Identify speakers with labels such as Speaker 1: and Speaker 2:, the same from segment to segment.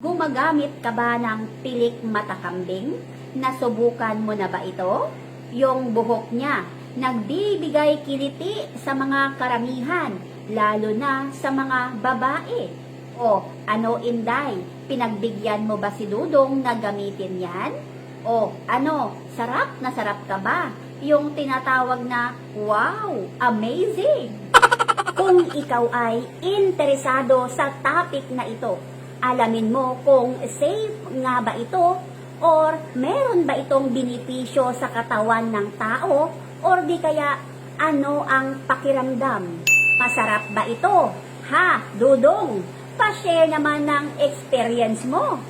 Speaker 1: Gumagamit ka ba ng pilik mata kambing? Nasubukan mo na ba ito? Yung buhok niya, nagbibigay kiliti sa mga karamihan, lalo na sa mga babae. O ano inday, pinagbigyan mo ba si Dudong na gamitin yan? O ano, sarap na sarap ka ba? Yung tinatawag na, wow, amazing! Kung ikaw ay interesado sa topic na ito, alamin mo kung safe nga ba ito or meron ba itong binipisyo sa katawan ng tao or di kaya ano ang pakiramdam. Masarap ba ito? Ha, Dudong, pa-share naman ng experience mo.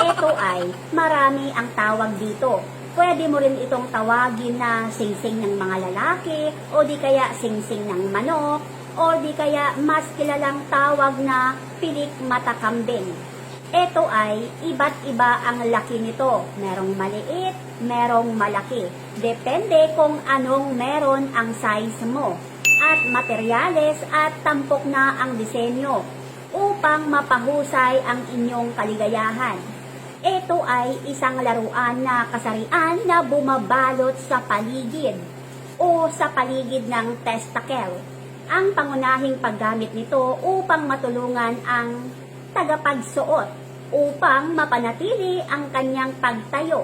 Speaker 1: Ito ay marami ang tawag dito. Pwede mo rin itong tawagin na singsing ng mga lalaki o di kaya singsing ng manok o di kaya mas kilalang tawag na pilik mata kambing. Ito ay iba't iba ang laki nito. Merong maliit, merong malaki. Depende kung anong meron ang size mo. At materyales at tampok na ang disenyo upang mapahusay ang inyong kaligayahan. Ito ay isang laruan na kasarian na bumabalot sa paligid o sa paligid ng testacle. Ang pangunahing paggamit nito upang matulungan ang tagapagsuot upang mapanatili ang kanyang pagtayo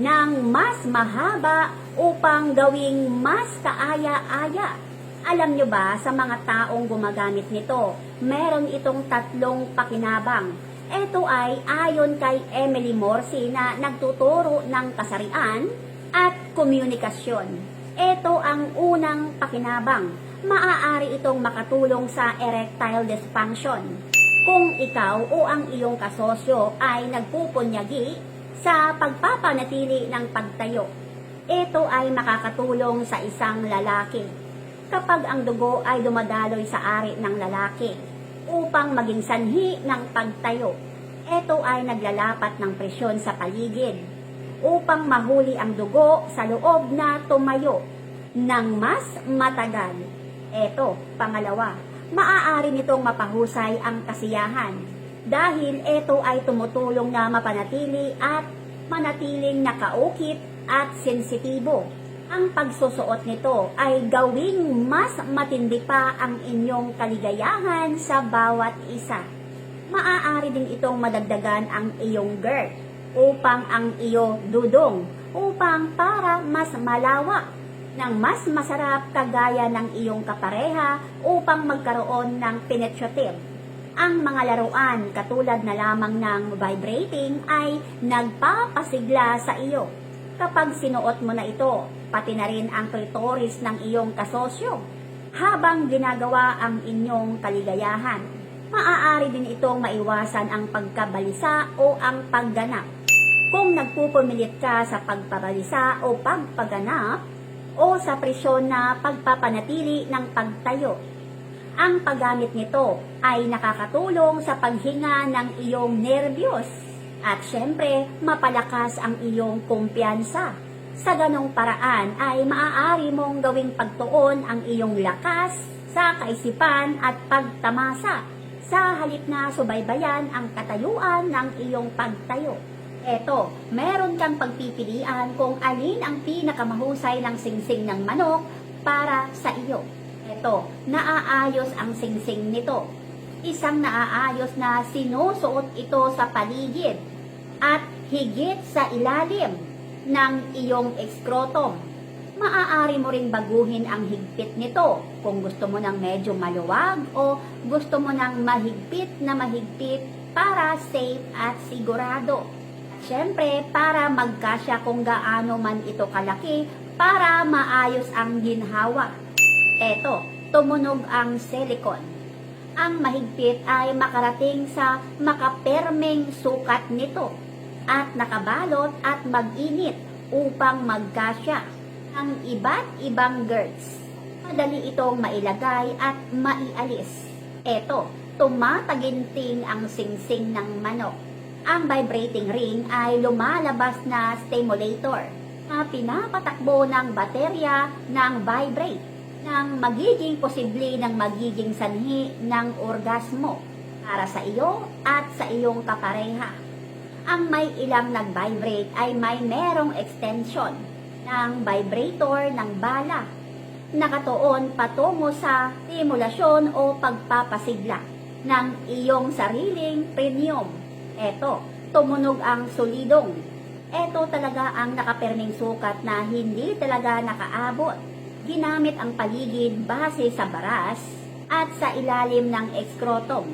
Speaker 1: ng mas mahaba upang gawing mas kaaya-aya. Alam nyo ba sa mga taong gumagamit nito, meron itong tatlong pakinabang. Ito ay ayon kay Emily Morsi na nagtuturo ng kasarian at komunikasyon. Ito ang unang pakinabang. Maaari itong makatulong sa erectile dysfunction. Kung ikaw o ang iyong kasosyo ay nagpupunyagi sa pagpapanatili ng pagtayo, ito ay makakatulong sa isang lalaki kapag ang dugo ay dumadaloy sa ari ng lalaki upang maging sanhi ng pagtayo. Ito ay naglalapat ng presyon sa paligid upang mahuli ang dugo sa loob na tumayo ng mas matagal. Ito, pangalawa, maaari nitong mapahusay ang kasiyahan dahil ito ay tumutulong na mapanatili at manatiling nakaukit at sensitibo. Ang pagsusuot nito ay gawing mas matindi pa ang inyong kaligayahan sa bawat isa. Maaari din itong madagdagan ang iyong girth upang ang iyo dudong upang para mas malawak ng mas masarap kagaya ng iyong kapareha upang magkaroon ng penetrative. Ang mga laruan katulad na lamang ng vibrating ay nagpapasigla sa iyo. Kapag sinuot mo na ito, pati na rin ang clitoris ng iyong kasosyo habang ginagawa ang inyong kaligayahan. Maaari din itong maiwasan ang pagkabalisa o ang pagganap. Kung nagpupumilit ka sa pagpabalisa o pagpaganap, o sa presyon na pagpapanatili ng pagtayo. Ang paggamit nito ay nakakatulong sa paghinga ng iyong nervyos at syempre mapalakas ang iyong kumpiyansa. Sa ganong paraan ay maaari mong gawing pagtuon ang iyong lakas sa kaisipan at pagtamasa sa halip na subaybayan ang katayuan ng iyong pagtayo. Eto, meron kang pagpipilian kung alin ang pinakamahusay ng singsing ng manok para sa iyo. Eto, naaayos ang singsing nito. Isang naaayos na sinusuot ito sa paligid at higit sa ilalim ng iyong ekskrotom. Maaari mo ring baguhin ang higpit nito kung gusto mo ng medyo maluwag o gusto mo ng mahigpit na mahigpit para safe at sigurado. Siyempre, para magkasya kung gaano man ito kalaki para maayos ang ginhawa. Eto, tumunog ang silicone. Ang mahigpit ay makarating sa makapermeng sukat nito at nakabalot at mag-init upang magkasya ang iba't ibang girths. Madali itong mailagay at maialis. Eto, tumataginting ang singsing ng manok. Ang vibrating ring ay lumalabas na stimulator na pinapatakbo ng baterya ng vibrate ng magiging posible ng magiging sanhi ng orgasmo. para sa iyo at sa iyong kapareha. Ang may ilang nag-vibrate ay may merong extension ng vibrator ng bala nakatuon patungo sa stimulasyon o pagpapasigla ng iyong sariling premium. Eto, tumunog ang solidong. Eto talaga ang nakaperming sukat na hindi talaga nakaabot. Ginamit ang paligid base sa baras at sa ilalim ng excrotum.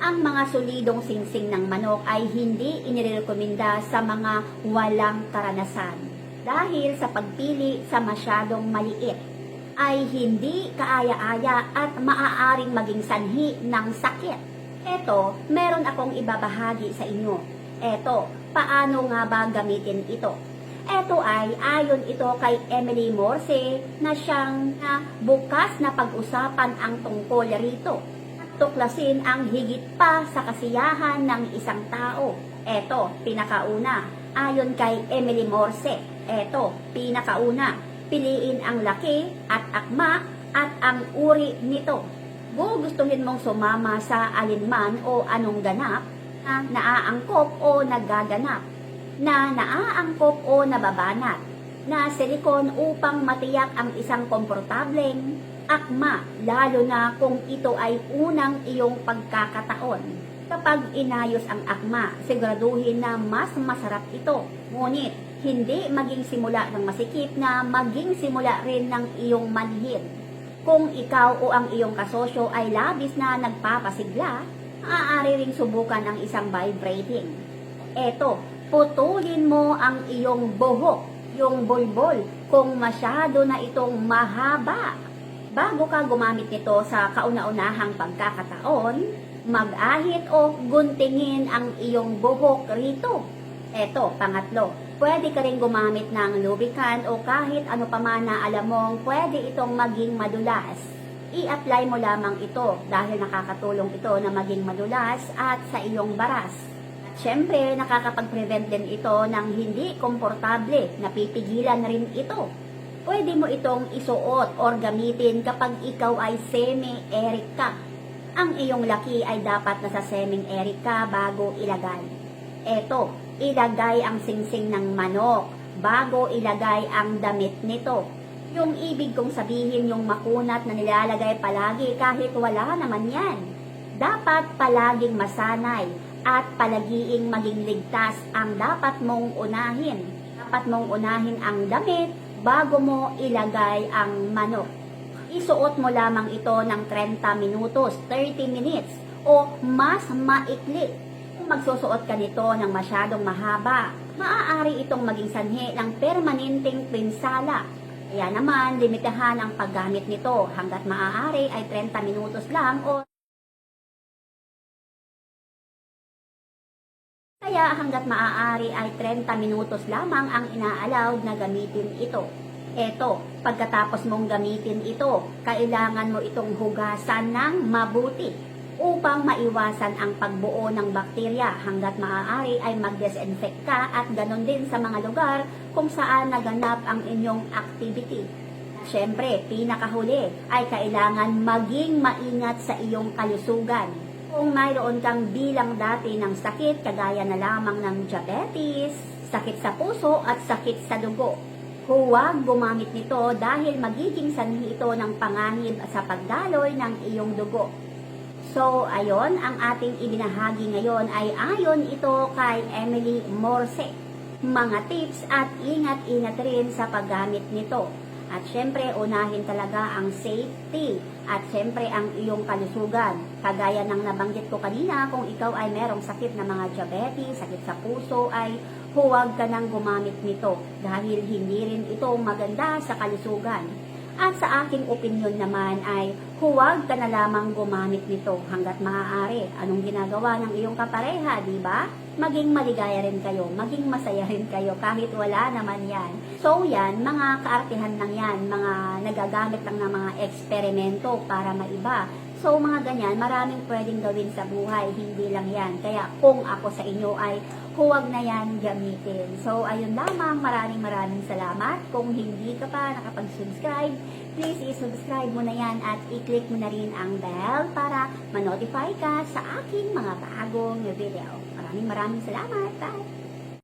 Speaker 1: Ang mga solidong singsing ng manok ay hindi inirekomenda sa mga walang karanasan dahil sa pagpili sa masyadong maliit ay hindi kaaya-aya at maaaring maging sanhi ng sakit. Eto, meron akong ibabahagi sa inyo. Eto, paano nga ba gamitin ito? Eto ay ayon ito kay Emily Morse na siyang na bukas na pag-usapan ang tungkol rito. Tuklasin ang higit pa sa kasiyahan ng isang tao. Eto, pinakauna. Ayon kay Emily Morse, eto, pinakauna piliin ang laki at akma at ang uri nito. Gugustuhin mong sumama sa alinman o anong ganap na naaangkop o nagaganap, na naaangkop o nababanat, na silikon upang matiyak ang isang komportableng akma, lalo na kung ito ay unang iyong pagkakataon. Kapag inayos ang akma, siguraduhin na mas masarap ito. Ngunit, hindi maging simula ng masikip na maging simula rin ng iyong manhid. Kung ikaw o ang iyong kasosyo ay labis na nagpapasigla, maaari ring subukan ang isang vibrating. Eto, putulin mo ang iyong buhok, yung bulbol, kung masyado na itong mahaba. Bago ka gumamit nito sa kauna-unahang pagkakataon, mag-ahit o guntingin ang iyong buhok rito. Eto, pangatlo, pwede ka rin gumamit ng lubricant o kahit ano pa man na alam mong pwede itong maging madulas. I-apply mo lamang ito dahil nakakatulong ito na maging madulas at sa iyong baras. At syempre, nakakapag-prevent din ito ng hindi komportable, napipigilan rin ito. Pwede mo itong isuot or gamitin kapag ikaw ay semi-eric ka. Ang iyong laki ay dapat nasa semi-eric ka bago ilagay. Eto, ilagay ang singsing ng manok bago ilagay ang damit nito. Yung ibig kong sabihin yung makunat na nilalagay palagi kahit wala naman yan. Dapat palaging masanay at palagiing maging ligtas ang dapat mong unahin. Dapat mong unahin ang damit bago mo ilagay ang manok. Isuot mo lamang ito ng 30 minutos, 30 minutes o mas maikli magsusuot ka nito ng masyadong mahaba, maaari itong maging sanhi ng permanenteng pinsala. Kaya naman, limitahan ang paggamit nito hanggat maaari ay 30 minutos lang o kaya hanggat maaari ay 30 minutos lamang ang ina-allowed na gamitin ito. Eto, pagkatapos mong gamitin ito, kailangan mo itong hugasan ng mabuti upang maiwasan ang pagbuo ng bakterya hanggat maaari ay mag-disinfect ka at ganon din sa mga lugar kung saan naganap ang inyong activity. Siyempre, pinakahuli ay kailangan maging maingat sa iyong kalusugan. Kung mayroon kang bilang dati ng sakit kagaya na lamang ng diabetes, sakit sa puso at sakit sa dugo, huwag gumamit nito dahil magiging sanhi ito ng panganib sa pagdaloy ng iyong dugo. So, ayon, ang ating ibinahagi ngayon ay ayon ito kay Emily Morse. Mga tips at ingat-ingat rin sa paggamit nito. At syempre, unahin talaga ang safety at syempre ang iyong kalusugan. Kagaya ng nabanggit ko kanina, kung ikaw ay merong sakit na mga diabetes, sakit sa puso, ay huwag ka nang gumamit nito dahil hindi rin ito maganda sa kalusugan. At sa aking opinion naman ay huwag ka na lamang gumamit nito hanggat maaari. Anong ginagawa ng iyong kapareha, di ba? Maging maligaya rin kayo, maging masaya rin kayo kahit wala naman yan. So yan, mga kaartihan lang yan, mga nagagamit lang ng mga eksperimento para maiba. So, mga ganyan, maraming pwedeng gawin sa buhay, hindi lang yan. Kaya, kung ako sa inyo ay huwag na yan gamitin. So, ayun lamang, maraming maraming salamat. Kung hindi ka pa nakapag-subscribe, please i-subscribe mo na yan at i-click mo na rin ang bell para ma-notify ka sa aking mga bagong video. Maraming maraming salamat. Bye!